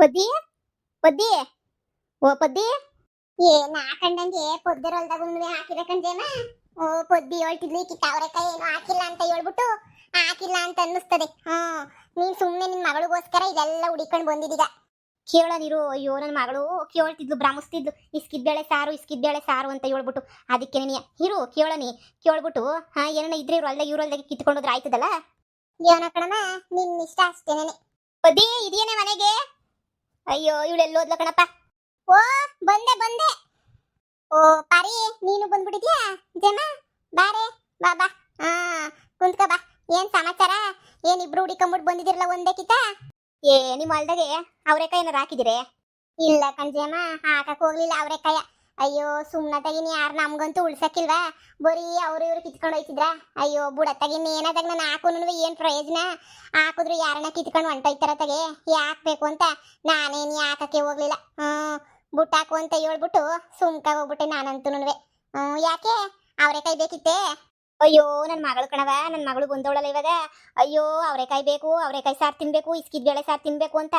ಪದ್ದಿ ಪದ್ದಿ ಓ ಪದ್ದಿ ಏ ನಾ ಕಂಡಂಗೆ ಪೊದ್ದರ ಹೊಲ್ದಾಗ ಉಣ್ವೆ ಹಾಕಿದ ಕಣ್ಜೇಮ ಓ ಪೊದ್ದಿ ಹೇಳ್ತಿದ್ಲಿ ಕಿತ್ತ ಅವರೆಕಾಯಿ ಏನು ಹಾಕಿಲ್ಲ ಅಂತ ಹೇಳ್ಬಿಟ್ಟು ಹಾಕಿಲ್ಲ ಅಂತ ಅನ್ನಿಸ್ತದೆ. ಹ್ಮ್ ನೀನ್ ಸುಮ್ಮನೆ ನಿನ್ ಮಗಳಿಗೋಸ್ಕರ ಇದೆಲ್ಲ ಹುಡಿಕೊಂಡು ಬಂದಿದೀಗ. ಕೇಳ ನೀರು ಅಯ್ಯೋ ನನ್ನ ಮಗಳು ಕೇಳ್ತಿದ್ಲು ಭ್ರಮಿಸ್ತಿದ್ಲು. ಇಸ್ಕಿದ್ದೇಳೆ ಸಾರು ಇಸ್ಕಿದ್ದೇಳೆ ಸಾರು ಅಂತ ಹೇಳ್ಬಿಟ್ಟು ಅದಕ್ಕೆ ಹಿರು ಕೇಳನಿ ಕೇಳ್ಬಿಟ್ಟು ಹಾ ಏನನ ಇದ್ರೆ ಇವ್ರು ಅಲ್ದಾಗ ಇವ್ರು ಅಲ್ದಾಗ ಕಿತ್ಕೊಂಡೋದ್ರೆ ಆಯ್ತದಲ್ಲ? ಏನೋ ಕಣಮ್ಮ ನಿನ್ನ ಇಷ್ಟ ಅಷ್ಟೇನೆ ಪದ್ದಿ ಇದೇನೆ ಮನೆಗೆ? ಅಯ್ಯೋ ಇವಳೆಲ್ಲೋದ್ಲ ಕಣಪ್ಪ. ಓ, ಬಂದೆ ಬಂದೆ. ಓ, ಪಾರಿ, ನೀನು ಬಂದ್ಬಿಟ್ಟಿದ್ಯಾ? ಜಮ ಬಾರೆ ಬಾ ಬಾ. ಹಾ, ಕುಂತ್ಕ, ಬಾ. ಏನ್ ಸಮಾಚಾರ? ಏನ್ ಇಬ್ರು ಹುಡಿಕೊಂಬಿಟ್ಟು ಬಂದಿದಿರಲ್ಲ ಒಂದೇ ಕಿತ್ತ ಏ, ನಿಮ್ಮ ಹೊಲ್ದಾಗೆ ಅವರೆಕಾಯಿ ಏನಾರು ಹಾಕಿದಿರೇ ಇಲ್ಲ ಕಣ್ಜೇಮ ಹಾಕಕ್ ಹೋಗ್ಲಿಲ್ಲ ಅವರೆಕಾಯ. ಅಯ್ಯೋ ಸುಮ್ಮನತ್ತಾಗಿನಿ ಯಾರು ನಮ್ಗಂತೂ ಉಳ್ಸಕ್ಕಿಲ್ವಾ? ಬರೀ ಅವ್ರು ಇವ್ರು ಕಿತ್ಕೊಂಡು ಹೋಯ್ತಿದ್ರ? ಅಯ್ಯೋ ಬುಡತ್ತಾಗಿನ ಏನಾದಾಗ ನಾನು ಹಾಕೋನು ಏನ್ ಪ್ರಯೋಜನ? ಹಾಕಿದ್ರು ಯಾರನ್ನ ಕಿತ್ಕೊಂಡು ಹೊಂಟೋಯ್ತಾರ ತಗೆ? ಯಾಕಬೇಕು ಅಂತ? ನಾನೇನು ಯಾಕಕ್ಕೆ ಹೋಗ್ಲಿಲ್ಲ? ಹ್ಮ್, ಬುಟ್ಟಾಕು ಅಂತ ಹೇಳ್ಬಿಟ್ಟು ಸುಮ್ಕಾಗ ಹೋಗ್ಬಿಟ್ಟೆ ನಾನಂತೂ ಯಾಕೆ? ಕೈ ಬೇಕಿತ್ತೆ? ಅಯ್ಯೋ ನನ್ನ ಮಗಳು ಕಣವ ನನ್ನ ಮಗಳು ಬಂದವಳಲ್ಲ ಇವಾಗ. ಅಯ್ಯೋ, ಅವರೆಕಾಯಿ ಬೇಕು, ಅವರೆಕಾಯಿ ಸಾರು ತಿನ್ಬೇಕು, ಇಸ್ಕಿದ್ ಬೇಳೆ ಸಾರು ತಿನ್ಬೇಕು ಅಂತ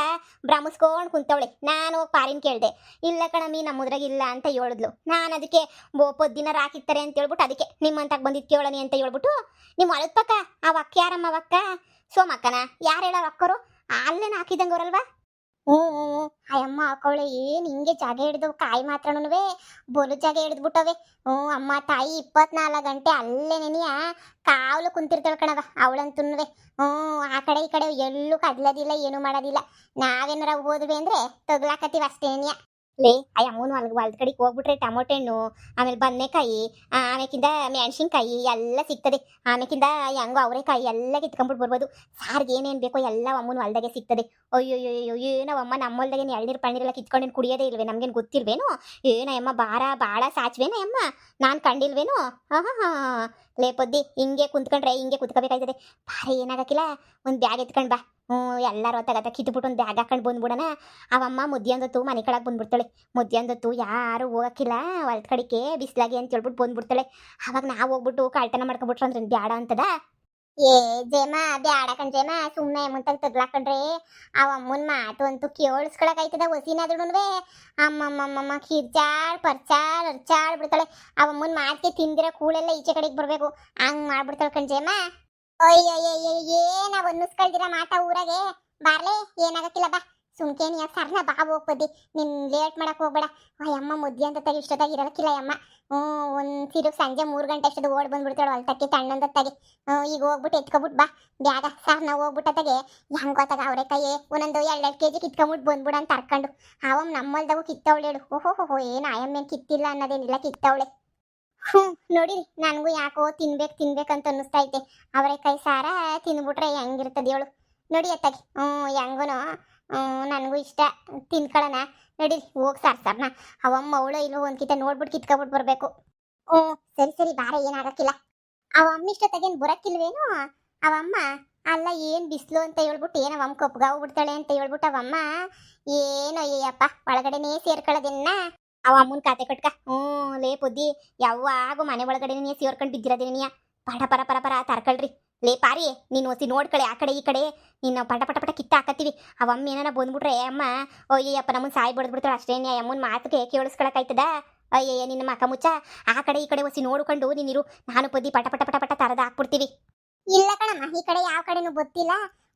ಭ್ರಮಿಸ್ಕೊಂಡು ಕುಂತವಳೆ. ನಾನು ಪಾರಿನ ಕೇಳಿದೆ. ಇಲ್ಲ ಕಣಮಿ ನಮ್ಮದ್ರಾಗ ಇಲ್ಲ ಅಂತ ಹೇಳಿದ್ಲು. ನಾನು ಅದಕ್ಕೆ ಬೋ ದಿನ ಹಾಕಿರ್ತಾರೆ ಅಂತ ಹೇಳ್ಬಿಟ್ಟು ಅದಕ್ಕೆ ನಿಮ್ಮಂತಾಗ ಬಂದಿದ್ದು ಕೇಳೋಣಿ ಅಂತ ಹೇಳ್ಬಿಟ್ಟು ನಿಮ್ಮ ಅಳದ್ ಪಕ್ಕ, ಆ ಅಕ್ಕ ಯಾರಮ್ಮ ವಕ್ಕ. ಸೋಮಕ್ಕನ, ಯಾರು ಹೇಳೋ ಅಕ್ಕರು? ಅಲ್ಲೇನ ಹಾಕಿದಂಗೆ ಹ್ಮ್ ಅಯ್ಯಮ್ಮ ಹಾಕೊಳ್ಳೆ ಏನ್ ಹಿಂಗೆ ಜಾಗ ಹಿಡ್ದವು ಕಾಯಿ ಮಾತ್ರನುವೆ ಬೊಲು ಜಾಗ ಹಿಡಿದ್ಬಿಟ್ಟವೆ. ಹ್ಞೂ ಅಮ್ಮ, ತಾಯಿ ಇಪ್ಪತ್ನಾಲ್ಕು ಗಂಟೆ ಅಲ್ಲೇ ನೆನೆಯ, ಕಾವಲು ಕುಂತಿರ್ತಾಳೆ ಕಣವ ಅವಳಂತುನುವೆ. ಹ್ಞೂ ಆ ಕಡೆ ಈ ಕಡೆ ಎಲ್ಲೂ ಕದಲದಿಲ್ಲ, ಏನು ಮಾಡೋದಿಲ್ಲ. ನಾವೇನಾರ ಓದ್ವಿ ಅಂದ್ರೆ ತಗ್ಲಾಕತ್ತೀವಿ ಅಷ್ಟೇನಿಯ ಲೇ, ಅಯ್ಯ ಅಮ್ಮನ ಹೊಲ್ಗ ಹೊಲ್ದ ಕಡೆಗೆ ಹೋಗ್ಬಿಟ್ರೆ ಟೊಮೊಟೊ ಹಣ್ಣು, ಆಮೇಲೆ ಬದನೆಕಾಯಿ ಆಮೇಕಿಂದ ಮೆಣಸಿನ್ಕಾಯಿ ಎಲ್ಲ ಸಿಗ್ತದೆ. ಆಮೇಕಿಂದ ಹೆಂಗೋ ಅವರೆಕಾಯಿ ಎಲ್ಲ ಕಿತ್ಕೊಂಡ್ಬಿಟ್ಟು ಬರ್ಬೋದು. ಸಾರ್ಗೆ ಏನೇನು ಬೇಕೋ ಎಲ್ಲ ಅಮ್ಮನ ಹೊಲ್ದಾಗೆ ಸಿಗ್ತದೆ. ಅಯ್ಯೋ ಅಯ್ಯೋ ಅಮ್ಮ ನಮ್ಮ ಹೊಲ್ದಾಗೆ ಎಳ್ನೀರು ಪಣ್ಣೀರೆಲ್ಲ ಕಿತ್ಕೊಂಡೇನು ಕುಡಿಯೋದೇ ಇಲ್ವೇ, ನಮ್ಗೇನು ಗೊತ್ತಿಲ್ವೇನು? ಏನಯ್ಯಮ್ಮ ಭಾರ ಭಾಳ ಸಾಚ್ವೇನ ಅಮ್ಮ? ನಾನು ಕಂಡಿಲ್ವೇನು? ಹಾಂ ಹಾಂ. ಹಾಂ ಲೇ, ಪೊದ್ದಿ, ಹಿಂಗೆ ಕುಂತ್ಕೊಂಡ್ರೆ ಹಿಂಗೆ ಕುತ್ಕೋಬೇಕಾಯ್ತದೆ. ಭಾರ ಏನಾಗಕ್ಕಿಲ್ಲ. ಒಂದು ಬ್ಯಾಗ್ ಎತ್ಕೊಂಡು ಬಾ. ಹ್ಞೂ, ಎಲ್ಲರೂ ಹೊತ್ತಾಗತ್ತ ಕಿತ್ಬಿಟ್ಟು ಒಂದು ಬ್ಯಾಗ್ ಹಾಕೊಂಡು ಬಂದ್ಬಿಡೋಣ ಅವಮ್ಮ ಮುದ್ಯಂದತ್ತು ಮನೆ ಕಡೆಗೆ ಬಂದ್ಬಿಡ್ತಾಳೆ. ಮುದ್ಯಂದತ್ತು ಯಾರು ಹೋಗಕ್ಕಿಲ್ಲ, ಹೊಲ್ದ ಕಡೆಗೆ ಬಿಸ್ಲಾಗಿ ಅಂತ ಹೇಳ್ಬಿಟ್ಟು ಬಂದ್ಬಿಡ್ತಾಳೆ ಅವಾಗ ನಾವು ಹೋಗ್ಬಿಟ್ಟು ಕಾಲ್ಟನ ಮಾಡ್ಕೊಂಡ್ಬಿಟ್ರು ಅಂದ್ರೆ ಬ್ಯಾಡ ಅಂತದ? ಏ ಜೇಮ, ಬ್ಯಾಡ ಕಣ್ಜೇಮ ಸುಮ್ಮನೆ ಮುಂತಾಗ ತಗ್ಲಾಕಂಡ್ರೆ ಅವ ಅಮ್ಮನ ಮಾತು ಅಂತೂ ಕೇಳಿಸ್ಕೊಳಕಾಯ್ತದ ಹೊಸಿನಾದ್ರುನುವೆ. ಅಮ್ಮಮ್ಮಮ್ಮಮ್ಮ ಕಿರ್ಚಾಡ್ ಪರ್ಚಾಡ್ ಅರ್ಚಾಡ್ ಬಿಡ್ತಾಳೆ. ಅವ ಅಮ್ಮನ ಮಾತಿಗೆ ತಿಂದಿರೋ ಕೂಳೆಲ್ಲ ಈಚೆ ಕಡೆಗೆ ಬರ್ಬೇಕು. ಹಂಗ್ ಮಾಡ್ಬಿಡ್ತಾಳೆ ಕಣ್ಜೇಮ ಅಯ್ಯಯ್ಯಯ್ಯ ಏನ ಮಾತಾ ಊರಾಗೆ. ಬಾರ್ಲೆ, ಏನಾಗಕ್ಕಿಲ್ಲ, ಬಾ. ಸುಮ್ಕೇನಿ ಸರ್ನ ಬಾ ಹೋಗ್ಬದ್ದಿ ನಿನ್ ಲೇಟ್ ಮಾಡಕ್ ಹೋಗ್ಬೇಡ. ಅಯ್ಯಮ್ಮ ಮುದ್ದೆ ಅಂತ ತಗಿ ಇಷ್ಟೊತ್ತಾಗಿ ಇರಕ್ಕಿಲ್ಲ ಅಮ್ಮ. ಹ್ಞೂ ಒಂದ್ ಸಿರು ಸಂಜೆ ಮೂರು ಗಂಟೆ ಅಷ್ಟೊತ್ತು ಓಡ್ ಬಂದ್ಬಿಡ್ತಾಳೆ ಹೊಲ್ತಕ್ಕೆ ತಣ್ಣಂದತ್ತಾಗೆ ಈಗ ಹೋಗ್ಬಿಟ್ಟು ಎತ್ಕೊಬಿಟ್ಟು ಬಾ. ಬ್ಯಾಗ ಸಾರ್ ನಾವು ಹೋಗ್ಬಿಟ್ಟತ್ತಾಗೆ ಹೆಂಗ್ ಗೊತ್ತಾಗ ಅವರೆಕಾಯಿ ಒಂದೊಂದು ಎರಡೆರಡು ಕೆ ಜಿ ಕಿತ್ಕೊಂಬಿಟ್ಟು ಬಂದ್ಬಿಡ ಅಂತ ಅರ್ಕೊಂಡು. ಅವಮ್ ನಮ್ಮಲ್ದಾಗೂ ಕಿತ್ತವಳೆ ಹೇಳು. ಓಹೋ ಹೋ ಏನು ಆಯಮ್ಮೇನ್ ಕಿತ್ತಿಲ್ಲ ಅನ್ನೋದೇನಿಲ್ಲ, ಕಿತ್ತವಳೆ. ಹ್ಞೂ ನೋಡಿರಿ ನನಗೂ ಯಾಕೋ ತಿನ್ಬೇಕು ತಿನ್ಬೇಕಂತ ಅನ್ನಿಸ್ತಾ ಐತೆ. ಅವರೆಕಾಯಿ ಸಾರ ತಿಂದ್ಬಿಟ್ರೆ ಹೆಂಗಿರ್ತದೆ ಹೇಳು. ನೋಡಿ ಅತ್ತಾಗಿ ಹ್ಞೂ ಹೆಂಗೂ ನನಗೂ ಇಷ್ಟ. ತಿನ್ಕೊಳ್ಳೋಣ ನೋಡಿರಿ ಹೋಗಿ ಸಾರ್ ಸರ್ನ. ಅವಮ್ಮ ಅವಳು ಇಲ್ಲೋ ಒಂದ್ಕಿತ ನೋಡ್ಬಿಟ್ಟು ಕಿತ್ಕೊಬಿಟ್ಟು ಬರಬೇಕು. ಹ್ಞೂ ಸರಿ ಸರಿ, ಬಾರ, ಏನಾಗಕ್ಕಿಲ್ಲ. ಅವಮ್ಮ ಇಷ್ಟೊತ್ತಾಗೇನು ಬರಕ್ಕಿಲ್ವೇನು? ಅವಮ್ಮ ಅಲ್ಲ, ಏನು ಬಿಸ್ಲು ಅಂತ ಹೇಳ್ಬಿಟ್ಟು ಏನೋ ಅವಮ್ಮ ಬಿಡ್ತಾಳೆ ಅಂತ ಹೇಳ್ಬಿಟ್ಟು ಅವಮ್ಮ ಏನೋ ಅಯ್ಯಪ್ಪ ಒಳಗಡೆನೇ ಸೇರ್ಕೊಳ್ಳೋದಿನ್ನ ಅವ ಅಮ್ಮನ ಕಾತೆ ಕಟ್ಕ? ಹ್ಞೂ, ಲೇ ಪುದ್ದಿ ಯಾವಾಗೂ ಮನೆ ಒಳಗಡೆ ನೀ ಸೇರ್ಕೊಂಡು ನೀ. ಪಟ ಪರ ಪರ ಪರ, ತರ್ಕಳ್ರಿ. ಲೇ ಪಾರಿ, ನೀನು ಒಸಿ ನೋಡ್ಕಳೆ ಆ ಕಡೆ ಈ ಕಡೆ. ನೀನು ಪಟ ಪಟ ಪಟ ಕಿತ್ತ ಹಾಕತ್ತೀವಿ. ಅವ ಅಮ್ಮ ಏನಾರ ಬಂದ್ಬಿಟ್ರೆ ಅಮ್ಮ ಅಯ್ಯಪ್ಪ ನಮ್ಮನ್ನ ಸಾಯಿ ಬಡದ್ಬಿಡ್ತಾರ ಅಷ್ಟೇ ನೀ. ಅಮ್ಮನ ಮಾತಿಗೆ ಕೇಳಿಸ್ಕೊಳಕಾಯ್ತದ? ಅಯ್ಯಯ್ಯ, ನಿನ್ನ ಮಕ ಮುಚ್ಚ. ಆ ಕಡೆ ಈ ಕಡೆ ಒಸಿ ನೋಡ್ಕೊಂಡು ನೀನಿರು. ನಾನು ಪುದ್ದಿ ಪಟ ಪಟ ಪಟ ಪಟ ತರದ ಹಾಕ್ಬಿಡ್ತೀವಿ. ಇಲ್ಲ ಕಣಮ್ಮ, ಈ ಕಡೆ ಯಾವ ಕಡೆನೂ ಗೊತ್ತಿಲ್ಲ.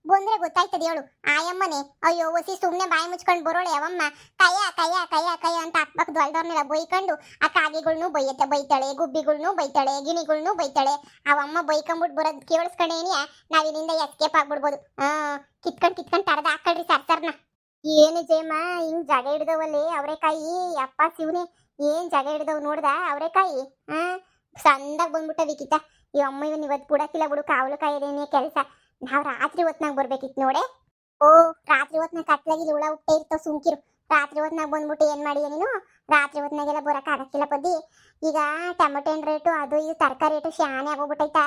ಬಂದ್ರೆ ಗೊತ್ತಾಯ್ತದೆ ಹೇಳು. ಆಯಮ್ಮನೆ, ಅಯ್ಯೋ, ಒಸಿ ಸುಮ್ನೆ ಬಾಯಿ ಮುಚ್ಕೊಂಡು ಬರೋಳೆ ಅವಮ್ಮ. ಕಯ್ಯ ಕಯ್ಯ ಕಯ್ಯ ಕಯ್ಯ ಅಂತ ಅಕ್ಕಪಕ್ಕ ದೊಡ್ಡವ್ರನ್ನೆಲ್ಲ ಬೈಕೊಂಡು ಆ ಕಾಗೆಗಳ್ನು ಬೈಯತ್ತೆ, ಬೈತಾಳೆ, ಗುಬ್ಬಿಗಳ್ನು ಬೈತಾಳೆ, ಗಿಣಿಗಳ್ನು ಬೈತಾಳೆ. ಅವಮ್ಮ ಬೈಕೊಂಬಿಟ್ಟು ಬರೋದ್ ಕೇಳಿಸ್ಕೊಂಡೇನಿಯ ನಾವಿನಿಂದ ಎಸ್ಕೇಪ್ ಆಗ್ಬಿಡ್ಬೋದು. ಹಾ ಕಿತ್ಕೊಂಡ್ ಕಿತ್ಕೊಂಡ್ ತರದ ಹಾಕಳ್ರಿ ಸರ್ಸರ್ನ ಏನು ಜೇಮ ಹಿಂಗ್ ಜಾಗ ಹಿಡ್ದವಲ್ಲಿ ಅವರೆಕಾಯಿ? ಅಪ್ಪ ಶಿವನೇ, ಏನ್ ಜಾಗ ಹಿಡ್ದವ್ ನೋಡ್ದ ಅವರೆಕಾಯಿ? ಹಾ ಸಂದಾಗ ಬಂದ್ಬಿಟ್ಟ ವಿಕಿತ ಈ ಅಮ್ಮ ಇವನ್ ಇವತ್ತು ಬಿಡಕ್ಕಿಲ್ಲ ಬಿಡು ಕಾವಲು ಕಾಯ್ದೇನೆ ಕೆಲಸ. ನಾವ್ ರಾತ್ರಿ ಹೊತ್ನಾಗ ಬರ್ಬೇಕಿತ್ತು ನೋಡೆ. ಓ, ರಾತ್ರಿ ಹೊತ್ನಾಗ ಕತ್ಲಾಗಿ ಹುಳ ಹುಟ್ಟೆ ಇರ್ತಾವ ಸುಂಕಿರು ರಾತ್ರಿ ಹೊತ್ನಾಗ ಬಂದ್ಬಿಟ್ಟು ಏನ್ ಮಾಡಿ ನೀನು? ರಾತ್ರಿ ಹೊತ್ನಾಗೆಲ್ಲ ಬರಕ್ ಆಗಕ್ಕಿಲ್ಲ ಪದ್ದಿ ಈಗ ಟೊಮೆಟೊ ಹಣ್ಣು ರೇಟು? ಅದು ಇದು ತರಕಾರಿ ರೇಟು ಶಾನೆ ಆಗೋಗ್ಬಿಟ್ಟೈತಾ?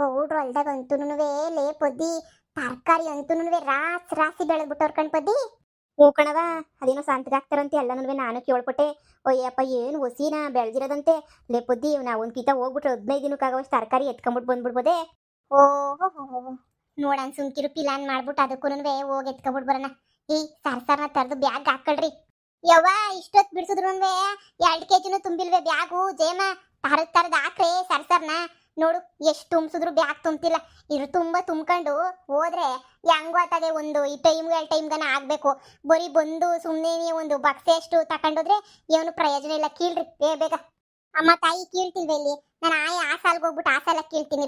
ಗೌಡ್ರು ಹೊಲ್ದಾಗ ಅಂತೂನುವೆ ಲೇ ಪದ್ದಿ ತರಕಾರಿ ಅಂತೂನುವೆ ರಾಸ್ ರಾಸಿ ಬೆಳೆದ್ಬಿಟ್ಟವ್ರ ಕಣ್ ಪದ್ದಿ ಓ ಕಣವ ಅದೇನೋ ಎಲ್ಲ ನನಗೆ ನಾನು ಕೇಳ್ಪಟ್ಟೆ. ಅಯ್ಯಪ್ಪ, ಏನು ಹೊಸಿನ ಬೆಳೆದಿರೋದಂತೆ. ಲೇ ಪದ್ದಿ ನಾವು ಒಂದ್ ಕಿತ ಹೋಗ್ಬಿಟ್ರೆ ಹದಿನೈದು ದಿನಕ್ಕಾಗವಷ್ಟು ತರಕಾರಿ ಎತ್ಕೊಂಬಿಟ್ಟು ಬಂದ್ಬಿಡ್ಬೋದೇ. ಓ ಹೋ ಹೋ ಹೋ. ನೋಡನ್ ಸುಮ್ಕಿರು ಪಿಲಾನ್ ಮಾಡ್ಬಿಟ್ಟು ಅದಕ್ಕೂ ಹೋಗಿ ಎತ್ಕೊಬಿಟ್ ಬರೋಣ. ಈ ಸರ್ಸಾರ್ನ ತರದು ಬ್ಯಾಗ್ ಹಾಕೊಳ್ರಿ. ಯವ್ವ ಇಷ್ಟೊತ್ ಬಿಡ್ಸಿದ್ರು ಎರಡ್ ಕೆಜಿನೂ ತುಂಬಿಲ್ವೇ ಬ್ಯಾಗು? ಜೇಮ ತರದ್ ತರದ್ ಹಾಕ್ರಿ ಸರ್ಸಾರ್ನ ನೋಡು, ಎಷ್ಟು ತುಂಬಿಸಿದ್ರು ಬ್ಯಾಗ್ ತುಂಬ್ತಿಲ್ಲ. ಇದ್ರ ತುಂಬಾ ತುಂಬ್ಕೊಂಡು ಹೋದ್ರೆ ಹೆಂಗೋ ಆತದೆ ಒಂದು ಈ ಟೈಮ್ಗೆ ಟೈಮ್ ಟೈಮ್ಗನ ಆಗ್ಬೇಕು. ಬರೀ ಬಂದು ಸುಮ್ಮನೆ ಒಂದು ಬಕ್ಸೆ ಅಷ್ಟು ತಕೊಂಡೋದ್ರೆ ಏನು ಪ್ರಯೋಜನ ಇಲ್ಲ. ಕೀಳ್ರಿ ಬೇಗ. ಅಮ್ಮ ತಾಯಿ ಕೀಳ್ತಿಲ್ವೇ ಇಲ್ಲಿ? ನಾನು ಆಯ ಆ ಸಾಲ್ಗೆ ಹೋಗ್ಬಿಟ್ಟು ಆ ಸಾಲ ಕೀಳ್ತೀನಿ.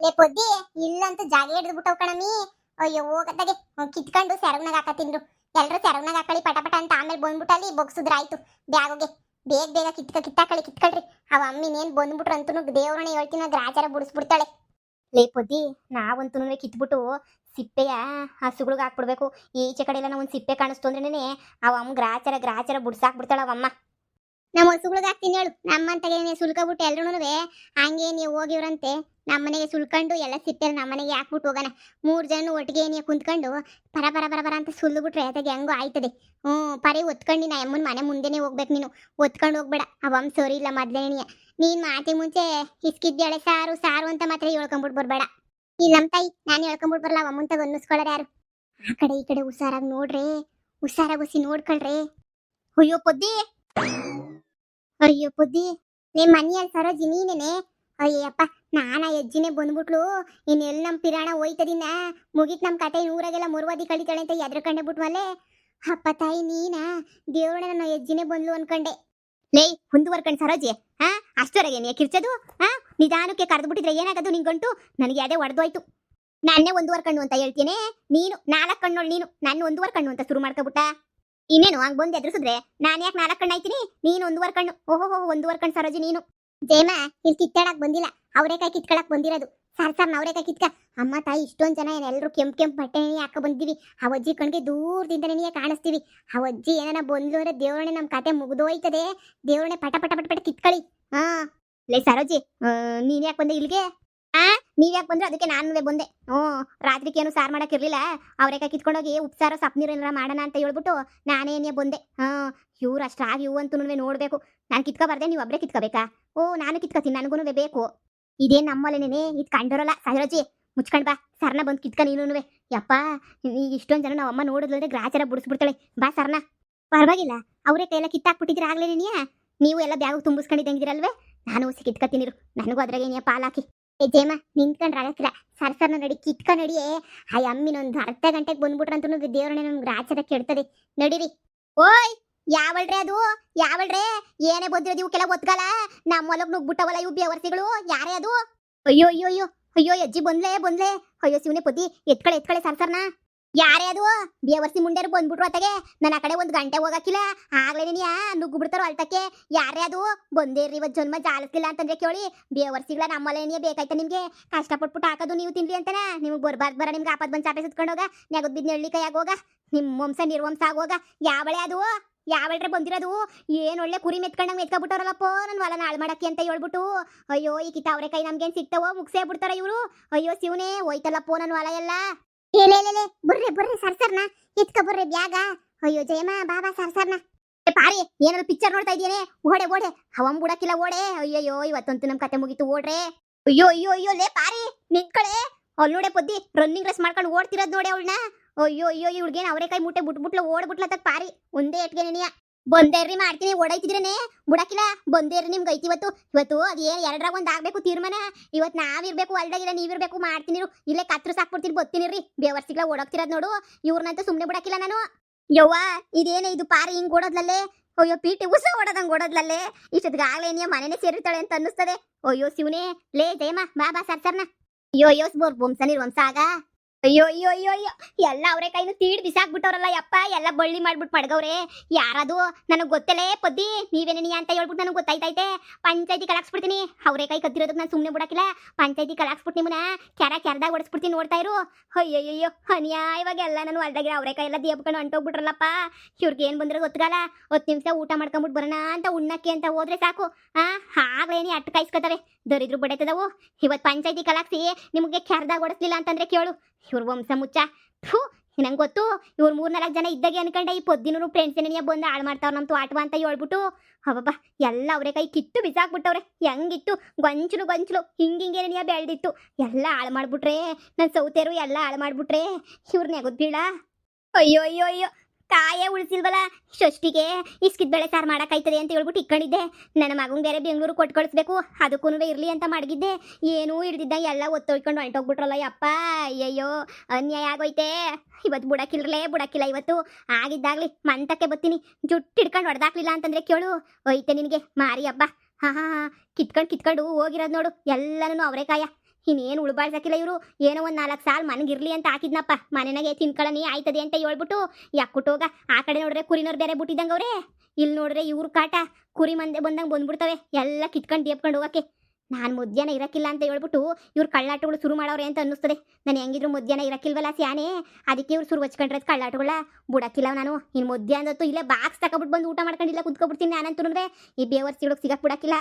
ಲೇ ಪೊದ್ದಿ, ಇಲ್ಲಂತೂ ಜಾಗ ಹಿಡಿದ್ಬಿಟ್ಟವ್ ಕಣಮಿ. ಅಯ್ಯೋ ಹೋಗತ್ತಾಗೆ ಕಿತ್ಕೊಂಡು ಸೆರಗ್ನಾಗ ಹಾಕತ್ತಿನ್ರು ಎಲ್ಲರೂ ಸೆರಗ್ನಾಗ ಹಾಕಳಿ ಪಟ ಪಟ ಅಂತ ಆಮೇಲೆ ಬಂದ್ಬಿಟ್ಟಲ್ಲಿ ಅಲ್ಲಿ ಬೊಗ್ಸಿದ್ರೆ ಆಯ್ತು ಬ್ಯಾಗೋಗೆ ಬೇಗ ಬೇಗ ಕಿತ್ಕ ಕಿತ್ತಾಕಳಿ ಕಿತ್ಕೊಳ್ರಿ. ಅವ ಅಮ್ಮಿನೇನ್ ಬಂದ್ಬಿಟ್ರು ಅಂತೂ ದೇವ್ರನ್ನ ಹೇಳ್ತೀನಿ ಗ್ರಾಚಾರ ಬಿಡಿಸ್ಬಿಡ್ತಾಳೆ. ಲೇ ಪೊದ್ದಿ ನಾವಂತೂ ಕಿತ್ಬಿಟ್ಟು ಸಿಪ್ಪೆಯ ಹಸುಗಳಿಗೆ ಹಾಕ್ಬಿಡ್ಬೇಕು. ಈಚೆ ಕಡೆ ಎಲ್ಲ ಒಂದು ಸಿಪ್ಪೆ ಕಾಣಿಸ್ತು ಅಂದ್ರೇನೆ ಅವ ಅಮ್ಮ ಗ್ರಾಚಾರ ಗ್ರಾಚಾರ ಬಿಡ್ಸಾಕ್ಬಿಡ್ತಾಳ ಅವಮ್ಮ ನಮ್ಮ ಹಸುಗಳಿಗೆ ಹಾಕ್ತೀನಿ ಹೇಳು. ಸುಲ್ಕ ಸುಲ್ಕೊಬಿಟ್ಟು ಎಲ್ಲರೂನುವೆ ಹಂಗೆ ನೀವು ಹೋಗಿವ್ರಂತೆ. ನಮ್ಮನೆಗೆ ಸುಲ್ಕೊಂಡು ಎಲ್ಲ ಸಿಪ್ಪೆ ನಮ್ಮನೆಗೆ ಹಾಕ್ಬಿಟ್ಟು ಹೋಗೋಣ? ಮೂರು ಜನ ಒಟ್ಟಿಗೆ ನೀವು ಕುಂತ್ಕೊಂಡು ಪರ ಪರ ಪರ ಪರ ಅಂತ ಸುಲ್ಬಿಟ್ರೆ ಅದಕ್ಕೆ ಹೆಂಗೋ ಆಯ್ತದೆ. ಹ್ಞೂ, ಪರಿ ಒತ್ಕೊಂಡು ನಾ ಅಮ್ಮನ ಮನೆ ಮುಂದೆನೇ ಹೋಗ್ಬೇಕು ನೀನು. ಒತ್ಕೊಂಡು ಹೋಗ್ಬೇಡ. ಅವಮ್ಮ ಸರಿ ಇಲ್ಲ ಮೊದ್ಲೇನಿಯ ನೀನು. ಮಾತಿ ಮುಂಚೆ ಇಸ್ಕಿದ್ದೇಳೆ ಸಾರು ಸಾರು ಅಂತ ಮಾತ್ರ ಹೇಳ್ಕೊಂಬಿಟ್ಟು ಬರಬೇಡ. ಇಲ್ಲ ನಮ್ಮ ತಾಯಿ, ನಾನು ಹೇಳ್ಕೊಂಬಿಟ್ಟು ಬರಲ್ಲ ಅವಮ್ಮನ ತಗ ಅನ್ನಿಸ್ಕೊಳ್ಳೋರು ಯಾರು? ಆ ಕಡೆ ಈ ಕಡೆ ಹುಷಾರಾಗಿ ನೋಡ್ರಿ. ಹುಷಾರಾಗಿ ಹುಸಿ ನೋಡ್ಕೊಳ್ರಿ. ಅಯ್ಯೋ ಪೊದ್ದಿ! ಅಯ್ಯೋ ಬುದ್ಧಿ ನಿಮ್ಮ ಮನೆಯಲ್ಲಿ ಸರೋಜಿ ನೀನೇನೆ? ಅಯ್ಯಪ್ಪ ನಾನ ಹೆಜ್ಜಿನೆ ಬಂದ್ಬಿಟ್ಲು. ಇನ್ನೆಲ್ಲ ನಮ್ಮ ಪಿರಾಣ ಹೋಯ್ತದಿನ ಮುಗಿತ್ ನಮ್ಮ ಕತೆ ಊರಾಗೆಲ್ಲ ಮುರುವಾದಿ ಕಳಿತಾಳೆ ಅಂತ ಎದ್ರಕಂಡೆ ಬಿಟ್ವಲ್ಲೇ? ಅಪ್ಪ ತಾಯಿ ನೀನಾ? ದೇವ್ರನ್ನ ನನ್ನ ಹೆಜ್ಜಿನೇ ಬಂದ್ಲು ಅನ್ಕಂಡೆ. ಲೇ ಮುಂದುವರ್ಕಂಡ್ ಸರೋಜಿ ಹಾ ಅಷ್ಟವರೆಗೆ ನೀ ಹಾ ನಿಧಾನಕ್ಕೆ ಕರೆದು ಬಿಟ್ಟಿದ್ರೆ ಏನಾಗದು ನಿಂಗಂಟು ನನಗೆ ಅದೇ ಹೊಡೆದೋಯ್ತು ನನ್ನೇ ಒಂದುವರೆ ಕಣ್ಣು ಅಂತ ಹೇಳ್ತೀನಿ ನೀನು, ನಾಲ್ಕು ಕಣ್ಣೋಳು ನೀನು, ನನ್ನ ಒಂದುವರೆ ಕಣ್ಣು ಅಂತ ಶುರು ಮಾಡ್ಕೊಬಿಟ್ಟ? ಇನ್ನೇನು, ಹಂಗ್ ಬಂದು ಎದುರಿಸಿದ್ರೆ ನಾನು ಯಾಕೆ ನಾಲ್ಕು ಕಣ್ಣು ಆಯ್ತೀನಿ? ನೀನು ಒಂದುವರೆ ಕಣ್ಣು. ಓಹೋ ಒಂದುವರೆ ಕಣ್ಣು ಸರೋಜಿ ನೀನು. ಜೇಮ ಇಲ್ಲಿ ಕಿತ್ತಾಡಕ್ ಬಂದಿಲ್ಲ. ಅವರೇಕಾಯಿ ಕಿತ್ಕೊಳಕ್ ಬಂದಿರೋದು. ಸರ್ ಸರ್ ಅವರೇಕಾಯಿ ಕಿತ್ಕ. ಅಮ್ಮ ತಾಯಿ, ಇಷ್ಟೊಂದು ಜನ ಏನೆಲ್ಲರೂ ಕೆಂಪ್ ಕೆಂಪ್ ಬಟ್ಟೆ ಹಾಕ ಬಂದಿವಿ. ಆ ಅಜ್ಜಿ ಕಣ್ಗೆ ದೂರದಿಂದ ನಿನಗೆ ಕಾಣಿಸ್ತೀವಿ. ಆ ಅಜ್ಜಿ ಏನಾರ ಬಂದ್ಲು ಅಂದ್ರೆ ದೇವ್ರನೆ ನಮ್ ಕತೆ ಮುಗಿದೋಯ್ತದೆ ದೇವ್ರನೆ ಪಟ ಪಟ ಪಟ ಪಟ ಕಿತ್ಕೊಳ್ಳಿ ಹಾ. ಲೇ ಸರೋಜಿ ನೀನ್ ಯಾಕೆ ಬಂದೆ ಇಲ್ಲಿಗೆ? ಆ ನೀವ್ ಯಾಕೆ ಬಂದ್ರೆ? ಅದಕ್ಕೆ ನಾನು ಬಂದೆ. ಏನು ಸಾರು ಮಾಡಕ್ಕಿರ್ಲಿಲ್ಲ ಅವ್ರೇಕ ಕಿತ್ಕೊಂಡೋಗಿ ಉಪ್ಸಾರ ಸಪ್ನೀರು ಏನಾರ ಮಾಡೋಣ ಅಂತ ಹೇಳ್ಬಿಟ್ಟು ನಾನೇನೇ ಬಂದೆ. ಹಾ ಇವ್ರು ಅಷ್ಟಾಗಿ ಇವು ಅಂತೂ ನೋಡ್ಬೇಕು. ನಾನು ಕಿತ್ಕೊಬಾರ್ದೆ, ನೀವು ಒಬ್ಬರೇ ಕಿತ್ಕೋಬೇಕಾ? ಓ, ನಾನು ಕಿತ್ಕೋತೀನಿ ನನಗೂ ಬೇಕು. ಇದೇ ನಮ್ಮಲ್ಲೇನೇ ಇದು ಕಂಡಿರೋಲ್ಲ ಸರೋಜಿ ಮುಚ್ಕೊಂಡ್ ಬಾ, ಸರ್ನ ಬಂದು ಕಿತ್ಕ ನೀನು ಯಪ್ಪ ಈಗ ಇಷ್ಟೊಂದು ಜನ ನಮ್ಮ ಅಮ್ಮ ನೋಡಿದ್ರೆ ಗ್ರಾಚಾರ ಬಿಡಿಸ್ಬಿಡ್ತಾಳೆ. ಬಾ ಸರ್ನ. ಪರವಾಗಿಲ್ಲ, ಅವರೇ ಕೈಯೆಲ್ಲ ಕಿತ್ತಾಕ್ಬಿಟ್ಟಿದ್ರೆ ಆಗ್ಲೇ ನೀನಿಯ ನೀವು ಎಲ್ಲ ಬ್ಯಾಗ್ ತುಂಬಿಸ್ಕೊಂಡಿದ್ದಂಗಿದಿರಲ್ವೇ ನಾನು ಹೊಸಿ ಕಿತ್ಕತ್ತೀನಿರು ನನಗೂ ಅದ್ರಾಗ ಏನಿಯ ಪಾಲಾಕಿ. ಏ ಜೇಮ ನಿಂತ್ಕೊಂಡ್ರೆ ಆಗಕ್ಕಿಲ್ಲ ಸರ್ ಸರ್ನ ನಡಿ ನಡಿಯೇ ನಡಿ ಆ ಅಮ್ಮಿನೊಂದು ಅರ್ಧ ಗಂಟೆಗೆ ಬಂದ್ಬಿಟ್ರಂತೂ ದೇವ್ರನೇ ನಮ್ಗೆ ಆಚಾರ ಕೆಡ್ತದೆ. ನಡೀರಿ. ಓಯ್, ಯಾವಳ್ರೆ ಅದು? ಯಾವಳ್ರೆ? ಏನೇ ಬಂದಿರೋದು ಇವಕ್ಕೆಲ್ಲ ಒತ್ಗಲ್ಲ ನಮ್ಮ ಹೊಲಗ್ ನುಗ್ಬಿಟ್ಟವಲ್ಲ ಇವು ಬೇವರ್ಸಿಗಳು. ಯಾರೇ ಅದು? ಅಯ್ಯೋ ಅಯ್ಯೋ ಅಯ್ಯೋ. ಅಯ್ಯೋ, ಅಜ್ಜಿ ಬಂದ್ಲೆ ಬಂದ್ಲೆ. ಅಯ್ಯೋ, ಶಿವನೇ ಪತಿ. ಎತ್ಕಳೆ ಎತ್ಕಳೆ ಸರ್ಸರ್ನ ಯಾರೇ ಅದು? ಬೇವರ್ಸಿ ಮುಂಡೆರು ಬಂದ್ಬಿಟ್ರು ಅತ್ತಗೆ. ನನ್ನ ಕಡೆ ಒಂದು ಗಂಟೆ ಹೋಗಾಕಿಲ್ಲ ಆಗ್ಲೇ ನೀನಿಯಾ ನುಗ್ಗು ಅಲ್ತಕ್ಕೆ. ಯಾರೇ ಅದು? ಬಂದೇರಿ ಇವತ್ತು ಜನ್ಮ ಜಾಲಿಸ್ಲಿಲ್ಲ ಅಂತಂದ್ರೆ ಕೇಳಿ. ಬೇವರ್ಸಿಗಳ ನಮ್ಮಲ್ಲೇನಿಯ ಬೇಕಾಯ್ತ ನಿಮ್ಗೆ? ಕಷ್ಟಪಟ್ಬಿಟ್ಟು ಹಾಕೋದು ನೀವು ತಿನ್ಲಿ ಅಂತನ. ನಿಮ್ಗೆ ಬರ್ಬಾರ್ದು ಬರ ನಿಮ್ಗೆ ಆಪತ್ ಬಂದು ಚಾಪೆ ಸುತ್ಕೊಂಡೋಗ ನೆಗದ್ ಬಿದ್ದು ನೆಳ್ಳಿ ಆಗೋಗ ನಿಮ್ಮ ವಂಶ ನಿರ್ವಂಸ ಆಗೋಗ ಯಾವಳೆ ಅದು? ಯಾವಳ್ರೆ ಬಂದಿರೋದು? ಏನ್ ಒಳ್ಳೆ ಕುರಿ ಮೆತ್ಕೊಂಡಂಗೆ ಮೆತ್ಕೊಬಿಟ್ಟವ್ರಲ್ಲಪ್ಪ ನನ್ ಹೊಲ ನಾಳ್ ಮಾಡಕ್ಕೆ ಅಂತ ಹೇಳ್ಬಿಟ್ಟು. ಅಯ್ಯೋ, ಈ ಕಿತ್ತ ಅವ್ರೆ ಕೈ ನಮ್ಗೇನ್ ಸಿಗ್ತಾವೋ? ಮುಗ್ಸೇ ಬಿಡ್ತಾರ ಇವ್ರು. ಅಯ್ಯೋ, ಶಿವನೇ, ಹೋಯ್ತಲ್ಲಪ್ಪೋ ನನ್ ಹೊಲ ಎಲ್ಲ. ಏಲೇಲೇಲೆ ಬರ್ರಿ ಬರ್ರಿ ಸರ್ಸರ್ನ ಎತ್ಕ ಬರ್ರಿ ಬ್ಯಾಗ. ಅಯ್ಯೋ, ಜಯಮ್ಮ ಬಾಬಾ ಸರ್ಸರ್ನ ಪಾರಿ, ಏನಾದ್ರು ಪಿಕ್ಚರ್ ನೋಡ್ತಾ ಇದೀನಿ ಓಡೆ ಓಡೆ. ಹವಂ ಬಿಡಕ್ಕಿಲ್ಲ, ಓಡೆ. ಅಯ್ಯಯ್ಯೋ ಇವತ್ತಂತೂ ನಮ್ ಕತೆ ಮುಗೀತು, ಓಡ್ರೆ. ಅಯ್ಯೋ ಅಯ್ಯೋ ಅಯ್ಯೋ, ಲೇ, ಪಾರಿ ನಿಂತ್ಕಳೆ ಅವ್ಳು ನೋಡೆ ಪೊದ್ದಿ ರನ್ನಿಂಗ್ ರೇಸ್ ಮಾಡ್ಕೊಂಡು ಓಡ್ತಿರೋದ್ ನೋಡಿ ಅವಳನ್ನ. ಅಯ್ಯೋ ಅಯ್ಯೋ ಇವಳಿಗೇನು ಅವರೇ ಕೈ ಮುಟ್ಟೆ, ಬಿಟ್ಬಿಟ್ಲ ಓಡ್ಬಿಟ್ಲತ್ತ ಪಾರಿ. ಒಂದೇ ಎಟ್ಗೆ ನೆನೆಯ. ಬಂದೇರ್ರಿ ಮಾಡ್ತೀನಿ ಓಡೈತಿದ್ರೇನೆ ಬುಡಕಿಲ್ಲ ಬಂದೇರಿ ನಿಮ್ಗೆ ಐತಿ ಇವತ್ತು. ಇವತ್ತು ಅದೇನು ಎರಡರಾಗ ಒಂದು ಆಗ್ಬೇಕು ತೀರ್ಮಾನ? ಇವತ್ತು ನಾವಿರ್ಬೇಕು ಹೊಲ್ದಾಗಿಲ್ಲ ನೀವಿರ್ಬೇಕು ಮಾಡ್ತೀನಿ. ಇಲ್ಲೇ ಕತ್ರ ಸಾಕ್ಬಿಡ್ತೀನಿ ಬತ್ತೀನಿ ಬೇವರ್ಸಿಗ್ಲ ಓಡೋಗ್ತಿರೋದು ನೋಡು. ಇವ್ರನ್ನಂತೂ ಸುಮ್ಮನೆ ಬಿಡಕಿಲ್ಲ ನಾನು. ಯವ್ವ, ಇದೇನೇ ಇದು ಪಾರಿ ಹಿಂಗೆ ಓಡೋದ್ಲಲ್ಲೇ? ಅಯ್ಯೋ, ಪೀಟಿ ಉಸ ಓಡೋದಂಗೆ ಓಡೋದ್ಲಲ್ಲೇ? ಆಗಲೇ ನೀ ಮನೆನೇ ಸೇರಿರ್ತಾಳೆ ಅಂತ ಅನ್ನಿಸ್ತದೆ. ಅಯ್ಯೋ, ಶಿವನೇ. ಲೇ, ಜಯಮ್ಮ, ಬಾ ಬಾ, ಸರ್, ಸರ್ನ. ಅಯ್ಯೋ ಅಯ್ಯೋ ಬೋರ್ ವಂಶ ನಿರ್ವಂಶ ಆಗ. ಅಯ್ಯೋ ಅಯ್ಯೋ ಅಯ್ಯೋ ಅಯ್ಯೋ. ಎಲ್ಲ ಅವರೇ ಕೈನು ತೀಡ್ ಬಿಸಾಕ್ಬಿಟ್ಟವ್ರಲ್ಲ ಯಪ್ಪ. ಎಲ್ಲ ಬಳ್ಳಿ ಮಾಡ್ಬಿಟ್ ಮಡ್ಗವ್ರೆ. ಯಾರದು ನನಗೆ ಗೊತ್ತಲೇ ಪದ್ದಿ ನೀವೇನೇ ನೀ ಅಂತ ಹೇಳ್ಬಿಟ್ಟು ನನಗೆ ಗೊತ್ತಾಯ್ತೈತೆ. ಪಂಚಾಯತಿ ಕಲಾಕ್ಸ್ಬಿಡ್ತೀನಿ. ಅವರೇ ಕೈ ಕತ್ತಿರೋದಕ್ಕೆ ನಾನು ಸುಮ್ಮನೆ ಬಿಡಕ್ಕಿಲ್ಲ ಪಂಚಾಯತಿ ಕಲಾಕ್ಸ್ಬಿಟ್ಟು ನಿಮ್ಮನ್ನ ಕೆರ ಕೆರದಾಗ ಹೊಡಿಸ್ಬಿಡ್ತೀನಿ ನೋಡ್ತಾ ಇರು. ಅಯ್ಯಯ್ಯೋ ಅನ್ಯಾಯವಾಗಿ ಎಲ್ಲ ನಾನು ಹೊಲ್ದಾಗಿರೋ ಅವರೇ ಕೈ ಎಲ್ಲ ದೇಬ್ಕೊಂಡು ಅಂಟೋಗ್ಬಿಟ್ರಲ್ಲಪ್ಪ. ಇವ್ರಿಗೆ ಏನು ಬಂದ್ರೆ ಗೊತ್ತಾಗಲ್ಲ ಹತ್ತು ನಿಮಿಷ ಊಟ ಮಾಡ್ಕೊಂಬಿಟ್ಟು ಬರೋಣ ಅಂತ ಉಣ್ಣಕ್ಕೆ ಅಂತ ಹೋದ್ರೆ ಸಾಕು. ಆ ಆಗ್ಲೇನಿ ಅಟ್ಟು ಕಾಯಿಸ್ಕೊತವೆ. ದರಿದ್ರು ಬಡತದವು. ಇವತ್ತು ಪಂಚಾಯತಿ ಕಲಾಕ್ಸಿ ನಿಮಗೆ ಕೆರ್ದಾಗ ಹೊಡಿಸ್ಲಿಲ್ಲ ಅಂತಂದ್ರೆ ಕೇಳು. ಇವ್ರ ವಂಶ ಮುಚ್ಚ. ಥೂ, ನಂಗೆ ಗೊತ್ತು. ಇವ್ರು ಮೂರ್ನಾಲ್ಕು ಜನ ಇದ್ದಾಗೆ ಅನ್ಕೊಂಡೆ ಈ ಪೊದ್ದಿನೂ ಫ್ರೆಂಡ್ಸ್ ಏನೇ ಬಂದು ಹಾಳು ಮಾಡ್ತಾವ್ರ ನಮ್ಮ ತೋಟವ ಅಂತ ಹೇಳ್ಬಿಟ್ಟು. ಹಬ್ಬಬ್ಬ, ಎಲ್ಲ ಅವರೇ ಕೈ ಕಿತ್ತು ಬಿಸಾಕ್ಬಿಟ್ಟವ್ರೆ. ಹೆಂಗಿತ್ತು? ಗೊಂಚಲು ಗೊಂಚಲು, ಹಿಂಗೆ ಹಿಂಗಿಂಗೇನಿಯ ಬೆಳ್ದಿತ್ತು. ಎಲ್ಲ ಹಾಳು ಮಾಡ್ಬಿಟ್ರೆ ನನ್ನ ಸೌತೆರು ಎಲ್ಲ ಹಾಳು ಮಾಡ್ಬಿಟ್ರೆ ಇವ್ರನ್ನ ಗೊತ್ ಬೀಳ ಅಯ್ಯೋ ಅಯ್ಯೋ ಅಯ್ಯೋ. ಕಾಯೇ ಉಳಿಸಿಲ್ವಲ್ಲ? ಷಷ್ಟಿಗೆ ಇಸ್ಕಿದ ಬೆಳೆ ಸಾರು ಮಾಡೋಕ್ಕಾಯ್ತದೆ ಅಂತ ಹೇಳ್ಬಿಟ್ಟು ಇಟ್ಕೊಂಡಿದ್ದೆ. ನನ್ನ ಮಗಂಗೆ ಬೇರೆ ಬೆಂಗಳೂರು ಕೊಟ್ಟು ಕಳಿಸ್ಬೇಕು. ಅದಕ್ಕೂ ಇರಲಿ ಅಂತ ಮಾಡಿದ್ದೆ ಏನೂ ಹಿಡ್ದಿದ್ದ ಎಲ್ಲ ಒತ್ತೊಯ್ಕೊಂಡು ಹೊಂಟೋಗ್ಬಿಟ್ರಲ್ಲ ಯಪ್ಪ. ಅಯ್ಯಯ್ಯೋ, ಅನ್ಯಾಯ ಆಗೋಯ್ತೆ. ಇವತ್ತು ಬುಡಕ್ಕಿಲ್ರಲೇ ಬುಡಕ್ಕಿಲ್ಲ ಇವತ್ತು. ಆಗಿದ್ದಾಗ್ಲಿ ಮಂತಕ್ಕೆ ಬತ್ತೀನಿ. ಜುಟ್ಟು ಹಿಡ್ಕೊಂಡು ಹೊಡೆದಾಕ್ಲಿಲ್ಲ ಅಂತಂದ್ರೆ ಕೇಳು. ಹೋಯ್ತೆ ನಿನಗೆ, ಮಾರಿ ಅಪ್ಪ ಹಾ ಹಾ ಹಾ. ಕಿತ್ಕೊಂಡು ಕಿತ್ಕೊಂಡು ಹೋಗಿರೋದು ನೋಡು. ಎಲ್ಲನೂ ಅವರೇಕಾಯ ಇನ್ನೇನು ಉಳ್ಬಾಳ್ಸಕ್ಕಿಲ್ಲ ಇವರು? ಏನೋ ಒಂದು ನಾಲ್ಕು ಸಾಲ ಮನಗಿರ್ಲಿ ಅಂತ ಹಾಕಿದ್ನಪ್ಪ. ಮನೆನಾಗೆ ತಿನ್ಕೊಳ್ಳಿ ಆಯ್ತದೆ ಅಂತ ಹೇಳ್ಬಿಟ್ಟು ಯಾಕುಟ್ಟೋಗ ಆ ಕಡೆ ನೋಡ್ರೆ ಕುರಿನವ್ರು ಬೇರೆ ಬಿಟ್ಟಿದ್ದಂಗೆ ಅವ್ರೆ. ಇಲ್ಲಿ ನೋಡ್ರೆ ಇವ್ರ ಕಾಟ. ಕುರಿ ಮಂದೆ ಬಂದಂಗೆ ಬಂದ್ಬಿಡ್ತವೆ. ಎಲ್ಲ ಕಿತ್ಕೊಂಡು ದೇಪ್ಕೊಂಡು ಹೋಗಕ್ಕೆ. ನಾನು ಮಧ್ಯಾಹ್ನ ಇರಕ್ಕಿಲ್ಲ ಅಂತ ಹೇಳ್ಬಿಟ್ಟು ಇವ್ರು ಕಳ್ಳಾಟಗಳು ಶುರು ಮಾಡವ್ರೆ ಅಂತ ಅನ್ನಿಸ್ತದೆ. ನಾನು ಹೆಂಗಿದ್ರು ಮಧ್ಯಾಹ್ನ ಇರಕ್ಕಿಲ್ವಲ್ಲ ಸ್ಯಾನೆ? ಅದಕ್ಕೆ ಇವ್ರು ಶುರು ಹಚ್ಕೊಂಡ್ರೆ ಕಳ್ಳಾಟಗಳ ಬುಡಕ್ಕಿಲ್ಲ ನಾನು. ಇನ್ನು ಹೊತ್ತು ಇಲ್ಲೇ ಬಾಕ್ಸ್ ತಗೊಬಿಟ್ಟು ಬಂದು ಊಟ ಮಾಡ್ಕೊಂಡಿಲ್ಲ ಕುತ್ಕೊಬಿಡ್ತೀನಿ ನಾನಂತೂ ಈ ಬೇವರ್ಸಿಗಳಿಗೆ ಸಿಗಕ್ಕೆ ಸಿಗಕ್ ಬಿಡಕ್ಕಿಲ್ಲ.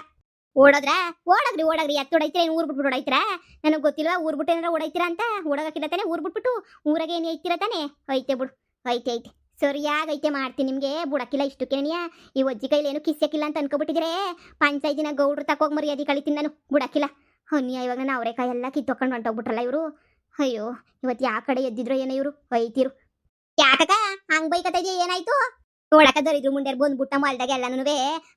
ಓಡೋದ್ರ, ಓಡಗ್ರಿ ಓಡಗ್ರಿ ಎತ್ತು ಹೊಡೈತೀರ ಏನು ಊರ್ ಬಿಟ್ಬಿಟ್ಟು ಹೊಡೈತೀರಾ ನನಗೆ ಗೊತ್ತಿಲ್ಲ ಊರ್ ಬಿಟ್ಟು ಏನಾರ ಓಡೈತಿರ ಅಂತ? ಓಡೋಗಕ್ಕಿಲ್ಲ ತಾನೆ, ಊರ್ ಬಿಟ್ಬಿಟ್ಟು ಊರಾಗ ಏನು ಐತಿರ ತಾನೆ? ಐತೆ ಬಿಡು, ಐತೆ ಐತೆ. ಸರಿಯಾಗಿ ಐತೆ ಮಾಡ್ತೀನಿ ನಿಮಗೆ, ಬುಡಕ್ಕಿಲ್ಲ ಇಷ್ಟು ಕೇಣಿಯ ಈ ಒಜ್ಜಿ ಕೈಲಿ ಏನು ಕಿಸ್ಸಕ್ಕಿಲ್ಲ ಅಂತ ಅನ್ಕೊಬಿಟ್ಟಿದ್ರೆ ಪಂಚಾಯತಿನ ಗೌಡ್ರು ತಕೋಗ್ ಮರ್ಯಾದೆ ಕಳಿತೀನಿ ನಾನು, ಬುಡಕ್ಕಿಲ್ಲ. ಹೊನ್ಯ ಇವಾಗ ನಾನು ಅವರೇಕಾಯಿ ಎಲ್ಲ ಕಿತ್ತೊಕೊಂಡು ಹೊಂಟೋಗ್ಬಿಟ್ರಲ್ಲ ಇವರು? ಅಯ್ಯೋ ಇವತ್ತು ಯಾವ ಕಡೆ ಎದ್ದಿದ್ರು ಏನೋ ಇವರು? ಐತಿರು. ಯಾಕಕ್ಕ, ಹಂಗೆ ಬೈಕತ್ತ ಇದೆಯಾ, ಏನಾಯ್ತು? ನೋಡಕ ದರಿದ್ರು ಮುಂಡ್ಯಾರ್ ಬಂದ್ಬಿಟ್ಟ ಮಾಲ್ದಾಗ ಎಲ್ಲನೂ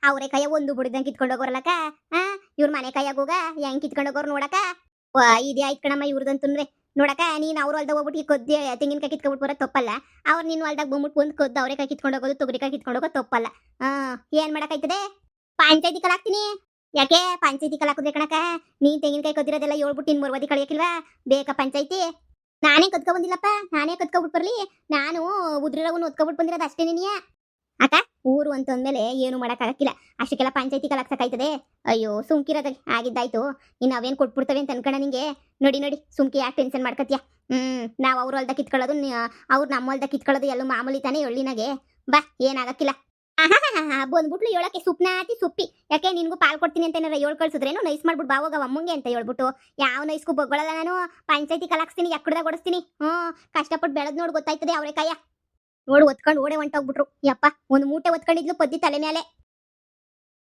ಅವ್ರೆ ಕೈಯ ಒಂದು ಬುಡಿದಂಗೆ ಕಿತ್ಕೊಂಡು ಹೋಗೋರಲ್ಲಕ್ಕ? ಆ? ಇವ್ರ ಮನೆ ಕೈಯಾಗ ಹೋಗ? ಹೆಂಗ್ ಕಿತ್ಕೊಂಡು ಹೋಗೋರ್ ನೋಡಕ ಇದೇ ಆಯ್ತು ಕಣಮ್ಮ ಇವ್ರದಂತಂದ್ರೆ ನೋಡಕ ನೀನ್ ಅವ್ರ ಹೊಲ್ದಾಗ ಹೋಗ್ಬಿಟ್ಟು ಕೊದ್ದಿ, ತೆಂಗಿನಕಾಯಿ ಕಿತ್ಕೊಂಡ್ಬಿಟ್ಟು ಬರೋ ತಪ್ಪಲ್ಲ. ಅವ್ರು ನಿನ್ನ ಹೊಲ್ದಾಗ ಬಂದ್ಬಿಟ್ಟು ಒಂದು ಕೊದ್ದು ಅವ್ರೆ ಕೈ ಕಿತ್ಕೊಂಡು ಹೋಗೋದು, ತೊಗರಿಕಾಯಿ ಕಿತ್ಕೊಂಡು ಹೋಗೋ ತಪ್ಪಲ್ಲ. ಹಾ ಏನ್ ಮಾಡಕ್ಕಾಯ್ತದೆ? ಪಂಚಾಯತಿ ಕಲಾಕ್ತೀನಿ ಯಾಕೆ? ಪಂಚಾಯತಿ ಕಲಾಕುದ್ರೆ ಕಣಕ ನೀನ್ ತೆಂಗಿನಕಾಯಿ ಕೊದ್ದಿರೋದೆಲ್ಲ ಹೇಳ್ಬಿಟ್ಟು ನಿನ್ ಮರ್ವಾದಿ ಕಳಿಯಕ್ಕಿಲ್ವಾ ಬೇಕಾ ಪಂಚಾಯತಿ? ನಾನೇ ಕದ್ಕೊ ಬಂದಿಲ್ಲಪ್ಪ, ನಾನೇ ಕದ್ಕೊಬಿಟ್ಟು ಬರ್ಲಿ. ನಾನು ಉದ್ರಿರೋವನ್ನು ಒತ್ಕೊಬಿಟ್ಟು ಬಂದಿರೋದು ಅಷ್ಟೇ ನೀನಿಯ ಅಕ್ಕ ಊರು ಅಂತ ಅಂದ್ಮೇಲೆ ಏನು ಮಾಡೋಕ್ಕಾಗಕ್ಕಿಲ್ಲ ಅಷ್ಟಕ್ಕೆಲ್ಲ ಪಂಚಾಯತಿ ಕಲಾಕ್ಸಕ್ಕಾಯ್ತದೆ. ಅಯ್ಯೋ ಸುಮ್ಕಿರೋದಾಗ ಆಗಿದ್ದಾಯ್ತು ಇನ್ನು ಅವೇನು ಕೊಟ್ಬಿಡ್ತವೆ ಅಂತ ಅನ್ಕಣ ನಿಂಗೆ? ನೋಡಿ ನೋಡಿ, ಸುಮ್ಕಿ ಯಾಕೆ ಟೆನ್ಷನ್ ಮಾಡ್ಕತ್ಯ? ಹ್ಮ್, ನಾವು ಅವ್ರ ಹೊಲ್ದಾಗ ಕಿತ್ಕೊಳ್ಳೋದು ಅವ್ರು ನಮ್ಮ ಹೊಲ್ದಾಗ ಕಿತ್ಕೊಳ್ಳೋದು ಎಲ್ಲೂ ಮಾಮೂಲಿ ತಾನೇ ಎಳ್ಳಿನಾಗೆ ಬಾ ಏನಾಗಕ್ಕಿಲ್ಲ ಬಂದ್ಬಿಟ್ಲು ಹೇಳಕ್ಕೆ ಸುಪ್ನಾತಿ ಸುಪ್ಪಿ. ಯಾಕೆ, ನಿನ್ಗೂ ಪಾಲ್ ಕೊಡ್ತೀನಿ ಅಂತ ಏನಾರ ಹೇಳ್ ಕಳ್ಸಿದ್ರೇನು? ನೈಸ್ ಮಾಡ್ಬಿಟ್ಟು ಬಾವಾಗ ಅಮ್ಮಂಗೆ ಅಂತ ಹೇಳ್ಬಿಟ್ಟು. ಯಾವ ನೈಸ್ಗೂ ಬೊಗಳಲ್ಲ ನಾನು. ಪಂಚಾಯತಿ ಕಲಾಕ್ಸ್ತೀನಿ ಎಕ್ಕಡ್ದಾಗ ಓಡಿಸ್ತೀನಿ. ಹ್ಞೂ ಕಷ್ಟಪಟ್ಟು ಬೆಳೆದ್ ನೋಡಿ ಗೊತ್ತಾಯ್ತದೆ ಅವ್ರೆ ಕಾಯ. ನೋಡು ಒತ್ಕೊಂಡು ಓಡೆ ಹೊಂಟೋಗ್ಬಿಟ್ರು. ಯಪ್ಪ ಒಂದು ಮೂಟೆ ಒತ್ಕೊಂಡಿದ್ಲು ಪದ್ದಿ ತಲೆ ಮೇಲೆ